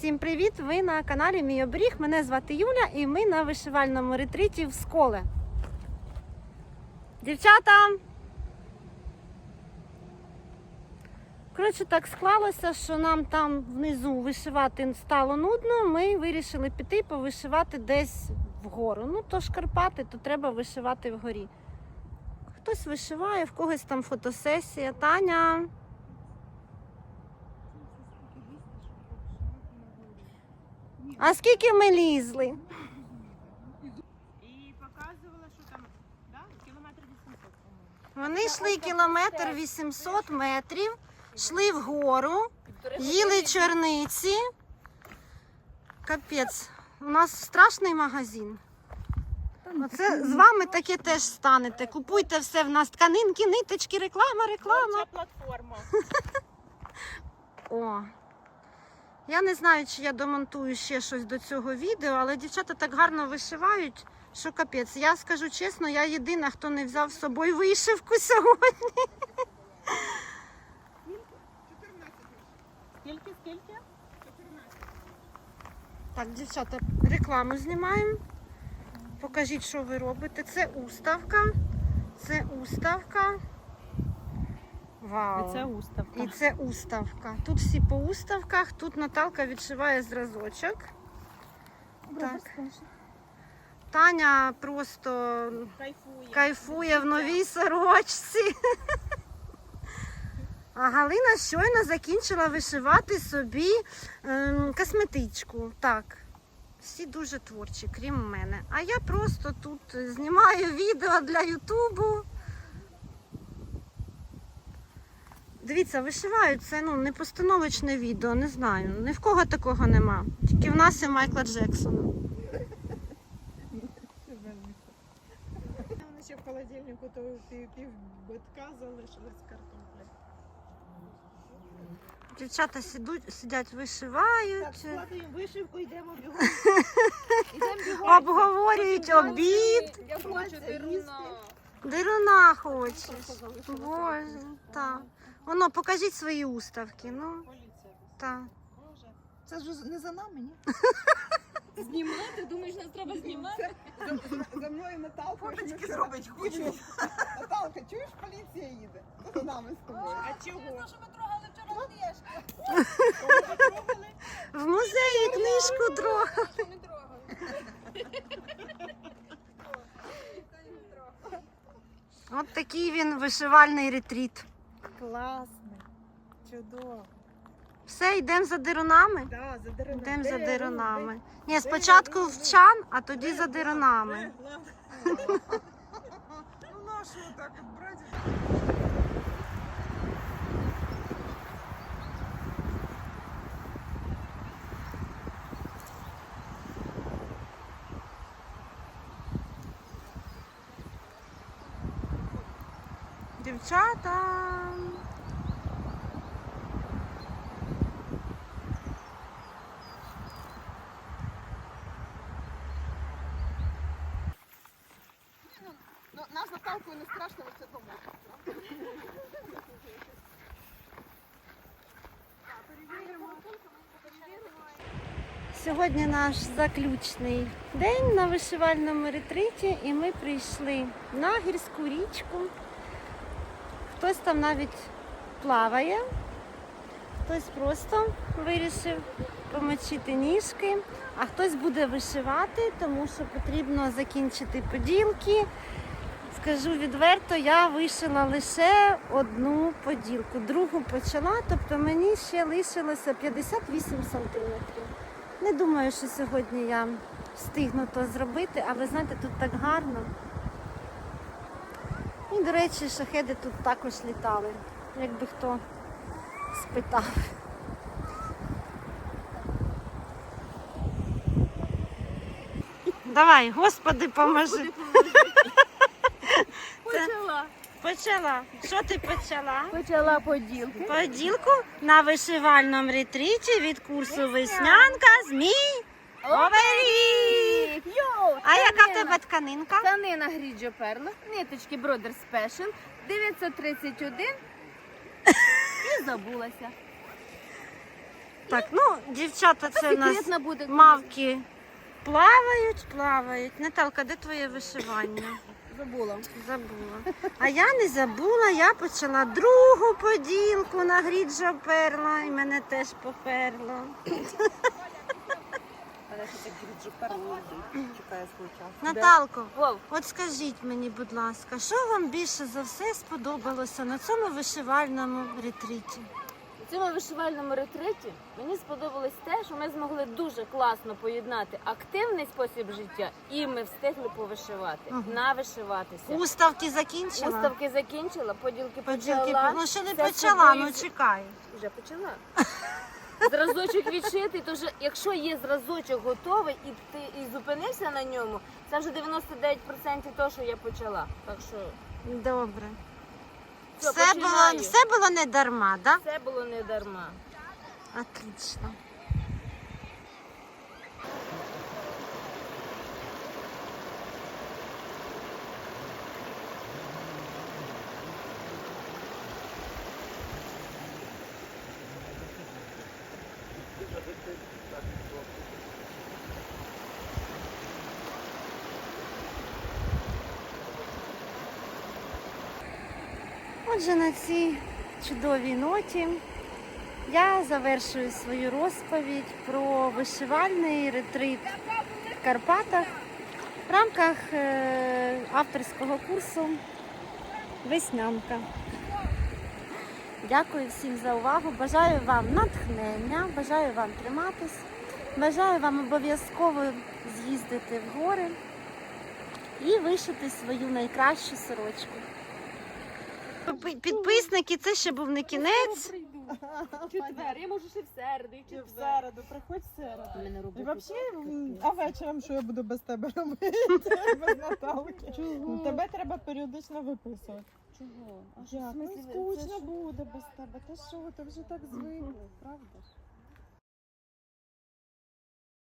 Всім привіт! Ви на каналі Мій Обріг. Мене звати Юля і ми на вишивальному ретриті в Сколе. Дівчата! Коротше, так склалося, що нам там внизу вишивати стало нудно. Ми вирішили піти повишивати десь вгору. Ну, то ж Карпати, то треба вишивати вгорі. Хтось вишиває, в когось там фотосесія. Таня. А скільки ми лізли? І показувала, що там да? кілометр 800. Вони йшли кілометр 800 метрів, йшли вгору, їли чорниці. Капець, у нас страшний магазин. Оце з вами таке теж станете. Купуйте все в нас тканинки, ниточки, реклама, реклама. Платформа. О. Я не знаю, чи я домонтую ще щось до цього відео, але дівчата так гарно вишивають, що капець. Я скажу чесно, я єдина, хто не взяв з собою вишивку сьогодні. Скільки, скільки? Так, дівчата, рекламу знімаємо. Покажіть, що ви робите. Це уставка. Це уставка. Вау. І це уставка. І це уставка. Тут всі по уставках, тут Наталка відшиває зразочок. Так. Таня просто Кайфує. кайфує в новій сорочці. А Галина щойно закінчила вишивати собі ем, косметичку. Так. Всі дуже творчі, крім мене. А я просто тут знімаю відео для Ютубу. Дивіться, вишивають це ну, не постановочне відео, не знаю. Ні в кого такого нема. Тільки в нас і Майкла Джексона. Вони ще в холодильнику то пів, битка залишилось картопля. Дівчата сидуть, сидять, вишивають. Так, складуємо вишивку, йдемо бігом. Йдемо бігом. Обговорюють обід. Я хочу деруна. Дируна хочеш. Боже, так. Воно, покажіть свої уставки. Ну, Поліція. так. Це ж не за нами, ні? Знімати? Думаєш, нас треба знімати? За, за мною Наталка. Фоточки зробить хочуть. Наталка, чуєш, поліція їде? За нами з тобою. А чого? що ми трогали вчора книжку. Ви трогали? В музеї книжку трогали? От такий він вишивальний ретріт. Класний. Чудово. Все, йдемо за дирунами. Да, за дирунами. Йдемо за дирунами. Ні, спочатку в чан, а тоді за дирунами. Ну нащо так от брати? Дівчата. Ну, нас з Наталкою не страшно, це помогти. Сьогодні наш заключний день на вишивальному ретриті, і ми прийшли на гірську річку. Хтось там навіть плаває, хтось просто вирішив помочити ніжки, а хтось буде вишивати, тому що потрібно закінчити поділки. Скажу відверто, я вишила лише одну поділку, другу почала, тобто мені ще лишилося 58 сантиметрів. Не думаю, що сьогодні я встигну то зробити, а ви знаєте, тут так гарно. І, до речі, шахеди тут також літали, якби хто спитав. Давай, Господи, поможи. Почала. Почала. Що ти почала? Почала поділки. Поділку на вишивальному ретріті від курсу Веснянка Змій Оберіг. Тебе тканинка? Тканина Гріджо Перла, ниточки Brother Special, 931 і забулася. Так, ну, дівчата, це у нас буде. мавки плавають, плавають. Наталка, де твоє вишивання? Забула. Забула. А я не забула, я почала другу поділку на гріджо перла, і мене теж поперло. Чекає. Наталко, Вов, от скажіть мені, будь ласка, що вам більше за все сподобалося на цьому вишивальному ретриті? у цьому вишивальному ретриті мені сподобалось те, що ми змогли дуже класно поєднати активний спосіб життя, і ми встигли повишивати, Мгм. навишиватися. Уставки закінчила? Уставки закінчила, поділки Поділки, почала. ну ще не Все почала, собою ну чекай. Вже почала. Зразочок відшитий, то вже якщо є зразочок готовий і ти і зупинився на ньому, це вже 99% того, що я почала. Так що Добре. Все, Все було, все було не дарма, так? це було не дарма. Отлично. Отже, на цій чудовій ноті я завершую свою розповідь про вишивальний ретрит в Карпатах в рамках е, авторського курсу Веснянка. Дякую всім за увагу. Бажаю вам натхнення, бажаю вам триматись. Бажаю вам обов'язково з'їздити в гори і вишити свою найкращу сорочку. Підписники, це ще був не кінець. Четвер, я можу ще в середу, і в середу, приходь в середу. Мене І взагалі, а вечором що я буду без тебе робити? Без Наталки. Чого? Тебе треба періодично виписувати. Чого? А Як? в Ну, смислі, це скучно ж- буде без тебе. Та що, ти вже так звикла, правда ж?